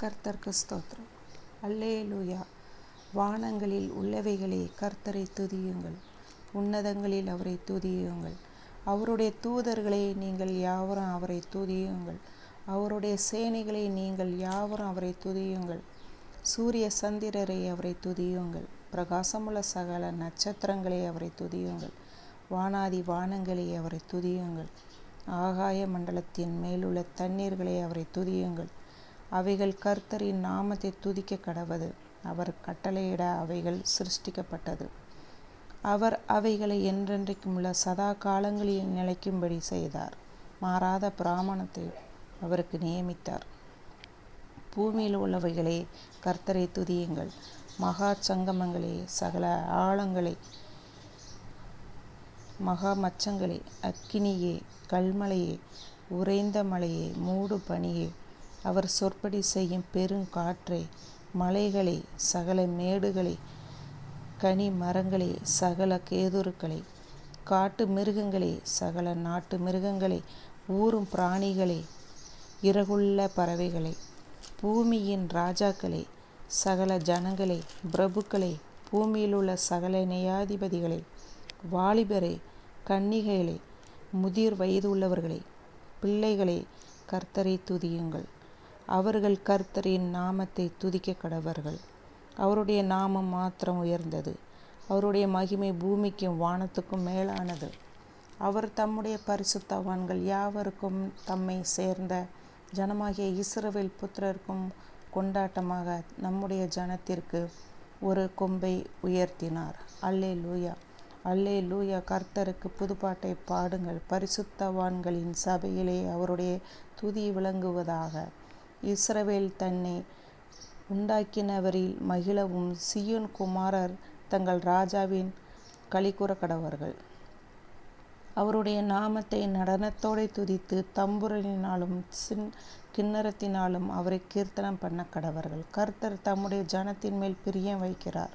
கர்த்தர்க்கு ஸ்தோத்திரம். அல்லேலூயா. வானங்களில் உள்ளவைகளே கர்த்தரை துதியுங்கள். உன்னதங்களில் அவரை துதியுங்கள். அவருடைய தூதர்களை நீங்கள் யாவரும் அவரை துதியுங்கள். அவருடைய சேனைகளை நீங்கள் யாவரும் அவரை துதியுங்கள். சூரிய சந்திரரை அவரை துதியுங்கள். பிரகாசமுள்ள சகல நட்சத்திரங்களை அவரை துதியுங்கள். வானாதி வானங்களை அவரை துதியுங்கள். ஆகாய மண்டலத்தின் மேலுள்ள தண்ணீர்களை அவரை துதியுங்கள். அவைகள் கர்த்தரின் நாமத்தை துதிக்க கடவது. அவர் கட்டளையிட அவைகள் சிருஷ்டிக்கப்பட்டது. அவர் அவைகளை என்றென்றைக்கும் உள்ள சதா காலங்களில் நிலைக்கும்படி செய்தார். மாறாத பிராமணத்தை அவருக்கு நியமித்தார். பூமியில் உள்ளவைகளே கர்த்தரை துதியுங்கள். மகா சங்கமங்களே சகல ஆழங்களை மகா மச்சங்களே அக்கினியே கல்மலையே உறைந்த மலையே மூடு பனியே அவர் சொற்படி செய்யும் பெருங்காற்றே மலைகளை சகல மேடுகளே கனி மரங்களே சகல கேதுருக்களை காட்டு மிருகங்களே சகல நாட்டு மிருகங்களே ஊறும் பிராணிகளே இறகுள்ள பறவைகளை பூமியின் ராஜாக்களே சகல ஜனங்களே பிரபுக்களை பூமியிலுள்ள சகல நியாதிபதிகளை வாலிபரை கன்னிகைகளை முதிர் வயது உள்ளவர்களே பிள்ளைகளே கர்த்தரை துதியுங்கள். அவர்கள் கர்த்தரின் நாமத்தை துதிக்க கடவர்கள். அவருடைய நாமம் மாத்திரம் உயர்ந்தது. அவருடைய மகிமை பூமிக்கும் வானத்துக்கும் மேலானது. அவர் தம்முடைய பரிசுத்தவான்கள் யாவருக்கும் தம்மை சேர்ந்த ஜனமாகிய இஸ்ரவேல் புத்திரருக்கும் கொண்டாட்டமாக நம்முடைய ஜனத்திற்கு ஒரு கொம்பை உயர்த்தினார். அல்லே லூயா அல்லே லூயா கர்த்தருக்கு புதுப்பாட்டை பாடுங்கள். பரிசுத்தவான்களின் சபையிலே அவருடைய துதி விளங்குவதாக. இஸ்ரவேல் தன்னை உண்டாக்கினவரில் மகிழவும் சியோன் குமாரர் தங்கள் ராஜாவின் களிக்கூற கடவர்கள் அவருடைய நாமத்தை நடனத்தோடு துதித்து தம்புரனினாலும் சின் கிண்ணறத்தினாலும் அவரை கீர்த்தனம் பண்ண கடவர்கள். கர்த்தர் தம்முடைய ஜனத்தின் மேல் பிரியம் வைக்கிறார்.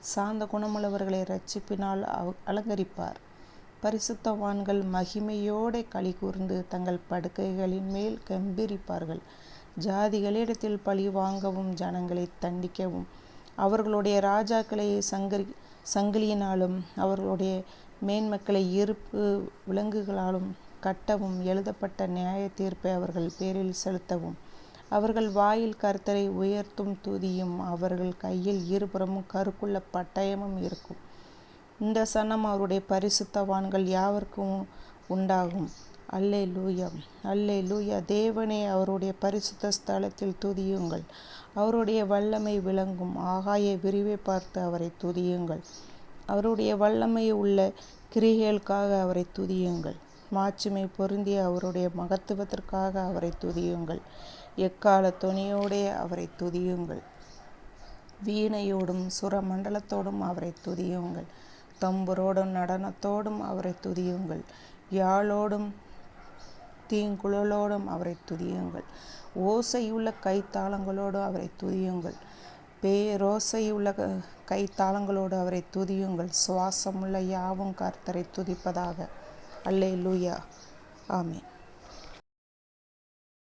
சாந்த குணமுள்ளவர்களை ரட்சிப்பினால் அலங்கரிப்பார். பரிசுத்தவான்கள் மகிமையோட களி கூர்ந்து தங்கள் படுக்கைகளின் மேல் கம்பீரிப்பார்கள். ஜாதிகளிடத்தில் பழி வாங்கவும் ஜனங்களை தண்டிக்கவும். அவர்களுடைய ராஜாக்களை சங்கரி சங்கிலியினாலும் அவர்களுடைய மேன்மக்களை இருப்பு விலங்குகளாலும் கட்டவும் எழுதப்பட்ட நியாய தீர்ப்பை அவர்கள் பேரில் செலுத்தவும். அவர்கள் வாயில் கர்த்தரை உயர்த்தும் துதியும் அவர்கள் கையில் இருபுறமும் கருக்குள்ள பட்டயமும் இருக்கும். இந்த சனம் அவருடைய பரிசுத்தவான்கள் யாவருக்கும் உண்டாகும். அல்லே லூயா அல்லே லூயா தேவனே அவருடைய பரிசுத்த ஸ்தலத்தில் துதியுங்கள். அவருடைய வல்லமை விளங்கும். ஆகாய விரிவை பார்த்து அவரை துதியுங்கள். அவருடைய வல்லமை உள்ள கிரிகைகளுக்காக அவரை துதியுங்கள். மாட்சிமை பொருந்திய அவருடைய மகத்துவத்திற்காக அவரை துதியுங்கள். எக்கால துணியோடே அவரை துதியுங்கள். வீணையோடும் சுரமண்டலத்தோடும் அவரை துதியுங்கள். தம்புரோடும் நடனத்தோடும் அவரை துதியுங்கள். யாழோடும் தீங்குழலோடும் அவரை துதியுங்கள். ஓசையுள்ள கைத்தாளங்களோடு அவரை துதியுங்கள். பேரோசையுள்ள கைத்தாளங்களோடு அவரை துதியுங்கள். சுவாசமுள்ள யாவும் கர்த்தரை துதிப்பதாக. அல்லே லூயா ஆமேன்.